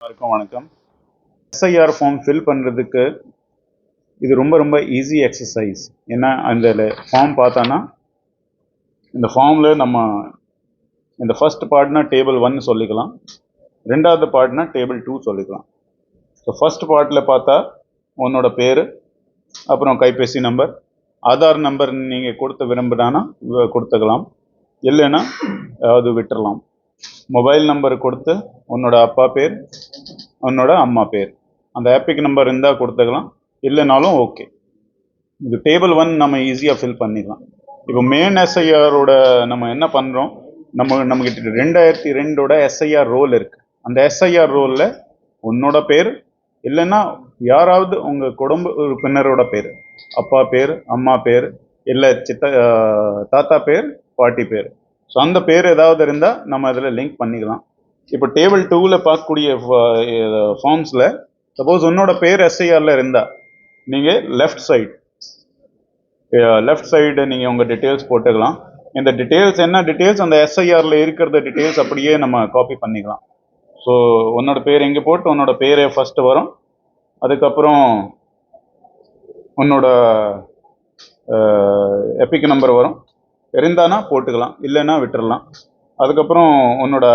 எல்லாருக்கும் வணக்கம். SIR form fill பண்ணுறதுக்கு இது ரொம்ப ரொம்ப ஈஸி எக்ஸசைஸ் ஏன்னா அந்த ஃபார்ம் பார்த்தோன்னா இந்த ஃபார்மில் நம்ம இந்த ஃபர்ஸ்ட் பார்ட்னா டேபிள் ஒன் சொல்லிக்கலாம். ரெண்டாவது பார்ட்னா டேபிள் டூ சொல்லிக்கலாம். ஸோ ஃபர்ஸ்ட் பார்ட்டில் பார்த்தா உன்னோட பேர் அப்புறம் கைபேசி நம்பர் ஆதார் நம்பர் நீங்கள் கொடுத்த விரும்புனானா கொடுத்துக்கலாம். இல்லைன்னா அது விட்டுறலாம். மொபைல் நம்பர் கொடுத்து உன்னோட அப்பா பேர் உன்னோட அம்மா பேர். அந்த ஆப்பிக் நம்பர் இருந்தால் கொடுத்துக்கலாம் இல்லைனாலும் ஓகே இது டேபிள் ஒன் நம்ம ஈஸியாக ஃபில் பண்ணிக்கலாம். இப்போ மெயின் எஸ்ஐஆரோட நம்ம என்ன பண்ணுறோம் நம்ம நம்மகிட்ட ரெண்டாயிரத்தி ரெண்டோட எஸ்ஐஆர் ரோல் இருக்கு. அந்த எஸ்ஐஆர் ரோலில் உன்னோட பேர் இல்லைன்னா யாராவது உங்கள் குடும்ப உறுப்பினரோட பேர் அப்பா பேர் அம்மா பேர் இல்லை சித்த தாத்தா பேர் பாட்டி பேர். ஸோ அந்த பேர் ஏதாவது இருந்தால் நம்ம அதில் லிங்க் பண்ணிக்கலாம். இப்போ டேபிள் டூவில் பார்க்கக்கூடிய ஃபார்ம்ஸில் சப்போஸ் உன்னோட பேர் எஸ்ஐஆரில் இருந்தால் நீங்கள் லெஃப்ட் சைடு லெஃப்ட் சைடு நீங்கள் உங்கள் டீட்டெயில்ஸ் போட்டுக்கலாம். இந்த டீட்டெயில்ஸ் என்ன டீட்டெயில்ஸ் அந்த எஸ்ஐஆரில் இருக்கிற டீட்டெயில்ஸ் அப்படியே நம்ம காப்பி பண்ணிக்கலாம். ஸோ உன்னோட பேர் இங்கே போட்டு உன்னோட பேரே ஃபஸ்ட்டு வரும். அதுக்கப்புறம் உன்னோட எபிக் நம்பர் வரும். இருந்தானா போட்டுக்கலாம் இல்லைன்னா விட்டுறலாம். அதுக்கப்புறம் உன்னோட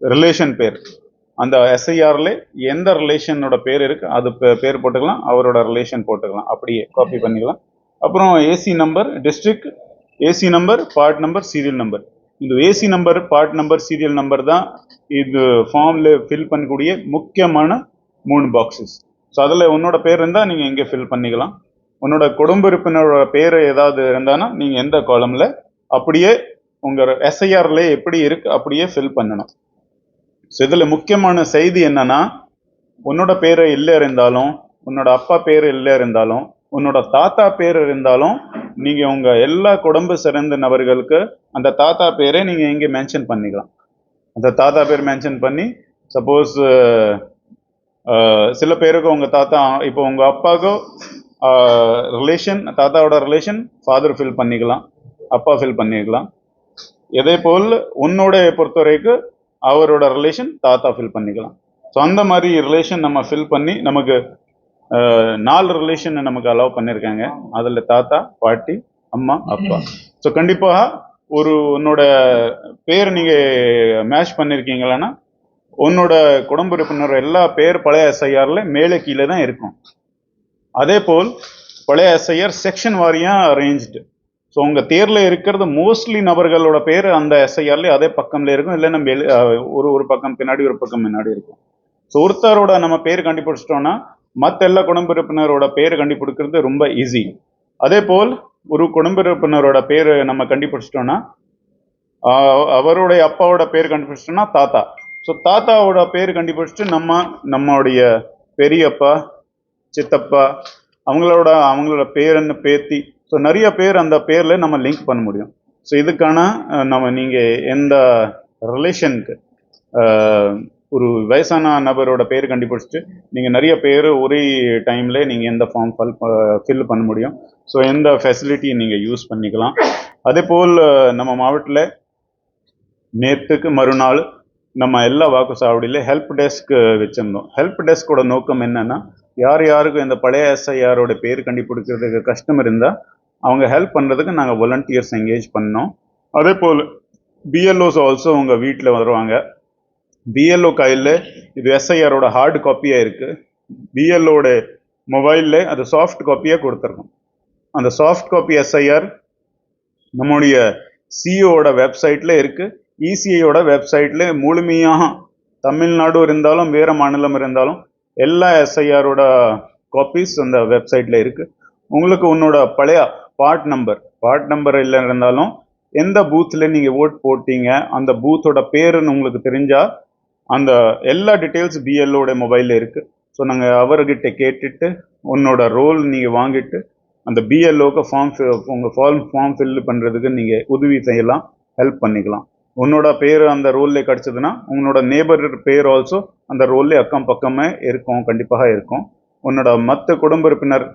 ரிலேஷன் பேர். அந்த எஸ்ஐஆரில் எந்த ரிலேஷனோட பேர் இருக்கு அது பேர் போட்டுக்கலாம் அவரோட ரிலேஷன் போட்டுக்கலாம். அப்படியே காப்பி பண்ணிக்கலாம். அப்புறம் AC number district AC number part number serial number இந்த AC number part number serial number தான் இது ஃபார்ம்ல ஃபில் பண்ணக்கூடிய முக்கியமான மூணு பாக்ஸஸ் ஸோ அதில் உன்னோட பேர் இருந்தால் நீங்கள் இங்கே ஃபில் பண்ணிக்கலாம். உன்னோட குடும்ப உறுப்பினரோட பேர் ஏதாவது இருந்தானா நீங்கள் எந்த காலமில் அப்படியே உங்கள் எஸ்ஐஆரில் எப்படி இருக்கு அப்படியே ஃபில் பண்ணணும். ஸோ இதில் முக்கியமான செய்தி என்னன்னா உன்னோட பேர் இல்லை இருந்தாலும் உன்னோட அப்பா பேர் இல்லை இருந்தாலும் உன்னோட தாத்தா பேர் இருந்தாலும் நீங்கள் உங்கள் எல்லா குடும்ப சிறந்த நபர்களுக்கு அந்த தாத்தா பேரை நீங்கள் இங்கே மென்ஷன் பண்ணிக்கலாம். அந்த தாத்தா பேர் மென்ஷன் பண்ணி சப்போஸ் சில பேருக்கு உங்கள் தாத்தா இப்போ உங்கள் அப்பாவுக்கு ரிலேஷன் தாத்தாவோட ரிலேஷன் ஃபாதர் ஃபில் பண்ணிக்கலாம் அப்பா ஃபில் பண்ணிக்கலாம். இதே போல் உன்னோட பொறுத்த வரைக்கும் அவரோட ரிலேஷன் தாத்தா ஃபில் பண்ணிக்கலாம். ஸோ அந்த மாதிரி ரிலேஷன் நம்ம ஃபில் பண்ணி நமக்கு நாலு ரிலேஷன் நமக்கு அலோவ் பண்ணியிருக்காங்க அதில் தாத்தா பாட்டி அம்மா அப்பா. ஸோ கண்டிப்பாக ஒரு உன்னோட பேர் நீங்கள் மேட்ச் பண்ணியிருக்கீங்களான்னா உன்னோட குடும்ப உறுப்பினர் எல்லா பேர் பழைய எஸ்ஐஆரில் மேலே கீழே தான் இருக்கும். அதே போல் பழைய எஸ்ஐஆர் செக்ஷன் வாரியாக அரேஞ்ச்டு ஸோ உங்கள் தேரில் இருக்கிறது மோஸ்ட்லி நபர்களோட பேர் அந்த எஸ்ஐஆர்லேயே அதே பக்கம்ல இருக்கும். இல்லை நம்ம எழு ஒரு ஒரு பக்கம் பின்னாடி ஒரு பக்கம் முன்னாடி இருக்கும். ஸோ ஒருத்தரோட நம்ம பேர் கண்டுபிடிச்சிட்டோம்னா மற்ற எல்லா குடும்ப உறுப்பினரோட பேர் கண்டுபிடிக்கிறது ரொம்ப ஈஸி அதே போல் ஒரு குடும்ப உறுப்பினரோட பேர் நம்ம கண்டுபிடிச்சிட்டோம்னா அவருடைய அப்பாவோட பேர் கண்டுபிடிச்சிட்டோம்னா தாத்தா. ஸோ தாத்தாவோட பேர் கண்டுபிடிச்சிட்டு நம்ம நம்மளுடைய பெரியப்பா சித்தப்பா அவங்களோட அவங்களோட பேர் என்ன பேத்தி. ஸோ நிறைய பேர் அந்த பேரில் நம்ம லிங்க் பண்ண முடியும். ஸோ இதுக்கான நம்ம நீங்கள் எந்த ரிலேஷனுக்கு ஒரு வயசான நபரோட பேர் கண்டுபிடிச்சிட்டு நீங்கள் நிறைய பேர் ஒரே டைமில் நீங்கள் எந்த ஃபார்ம் ஃபில் பண்ண முடியும். ஸோ எந்த ஃபெசிலிட்டி நீங்கள் யூஸ் பண்ணிக்கலாம். அதே போல் நம்ம மாவட்டத்தில் நேற்றுக்கு மறுநாள் நம்ம எல்லா வாக்கு சாவடியில ஹெல்ப் டெஸ்க் வச்சிருந்தோம் ஹெல்ப் டெஸ்கோட நோக்கம் என்னென்னா யார் யாருக்கும் இந்த பழைய எஸ்ஐஆரோட பேர் கண்டுபிடிக்கிறதுக்கு கஷ்டம் இருந்தால் அவங்க ஹெல்ப் பண்ணுறதுக்கு நாங்கள் வாலண்டியர்ஸ் என்கேஜ் பண்ணோம். அதே போல் பிஎல்ஓஸ் ஆல்சோ உங்கள் வீட்டில் வருவாங்க. பிஎல்ஓ கையில் இது எஸ்ஐஆரோட ஹார்டு காப்பியாக இருக்குது பிஎல்ஓட மொபைலில் அது சாஃப்ட் காப்பியாக கொடுத்துருக்கோம். அந்த சாஃப்ட் காப்பி எஸ்ஐஆர் நம்முடைய சிஓட வெப்சைட்டில் இருக்குது இசிஐயோட வெப்சைட்டில் முழுமையாக தமிழ்நாடு இருந்தாலும் வேறு மாநிலம் இருந்தாலும் எல்லா எஸ்ஐஆரோட காப்பீஸ் அந்த வெப்சைட்டில் இருக்குது உங்களுக்கு உன்னோட பழைய பார்ட் நம்பர் பார்ட் நம்பர் இல்லை இருந்தாலும் எந்த பூத்தில் நீங்கள் ஓட் போட்டீங்க அந்த பூத்தோட பேருன்னு உங்களுக்கு தெரிஞ்சால் அந்த எல்லா டீட்டெயில்ஸ் பிஎல்ஓட மொபைலில் இருக்குது ஸோ நாங்கள் அவர்கிட்ட கேட்டுட்டு உன்னோட ரோல் நீங்கள் வாங்கிட்டு அந்த பிஎல்ஓக்கு ஃபார்ம் உங்கள் ஃபார்ம் ஃபார்ம் ஃபில் பண்ணுறதுக்கு நீங்கள் உதவி செய்யலாம் ஹெல்ப் பண்ணிக்கலாம். உன்னோட பேர் அந்த ரோல்லே கிடச்சதுன்னா உங்களோட நேபர் பேர் ஆல்சோ அந்த ரோல்ல அக்கம் பக்கமே இருக்கும் கண்டிப்பாக இருக்கும். உன்னோட மற்ற குடும்ப உறுப்பினர்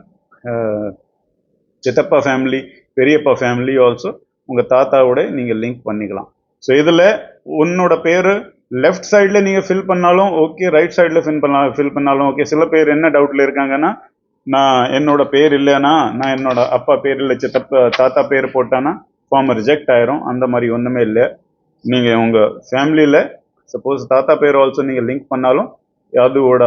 சித்தப்பா ஃபேமிலி பெரியப்பா ஃபேமிலி ஆல்சோ உங்கள் தாத்தாவோட நீங்கள் லிங்க் பண்ணிக்கலாம். ஸோ இதில் உன்னோட பேர் லெஃப்ட் சைடில் நீங்கள் ஃபில் பண்ணாலும் ஓகே ரைட் சைடில் ஃபில் பண்ணலாம் ஃபில் பண்ணாலும் ஓகே சில பேர் என்ன டவுட்டில் இருக்காங்கன்னா நான் என்னோட பேர் இல்லைன்னா நான் என்னோட அப்பா பேர் இல்லை சித்தப்பா தாத்தா பேர் போட்டானா ஃபார்ம் ரிஜெக்ட் ஆயிரும். அந்த மாதிரி ஒன்றுமே இல்லை. நீங்கள் உங்கள் ஃபேமிலியில் சப்போஸ் தாத்தா பேர் ஆல்சோ நீங்கள் லிங்க் பண்ணாலும் அதோட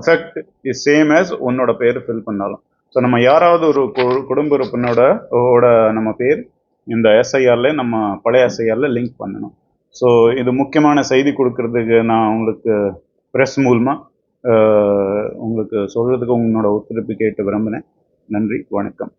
அஃபெக்ட் இஸ் சேம் ஆஸ் உன்னோட பேர் ஃபில் பண்ணாலும். ஸோ நம்ம யாராவது ஒரு கு- குடும்ப உறுப்பினோட ஓட நம்ம பேர் இந்த எஸ்ஐஆர்ல நம்ம பழைய எஸ்ஐஆர்ல லிங்க் பண்ணணும். ஸோ இது முக்கியமான செய்தி கொடுக்கறதுக்கு நான் உங்களுக்கு ப்ரெஸ் மூலமாக உங்களுக்கு சொல்கிறதுக்கு உங்களோட ஒத்துழைப்பு கேட்டு விரும்பினேன் நன்றி வணக்கம்.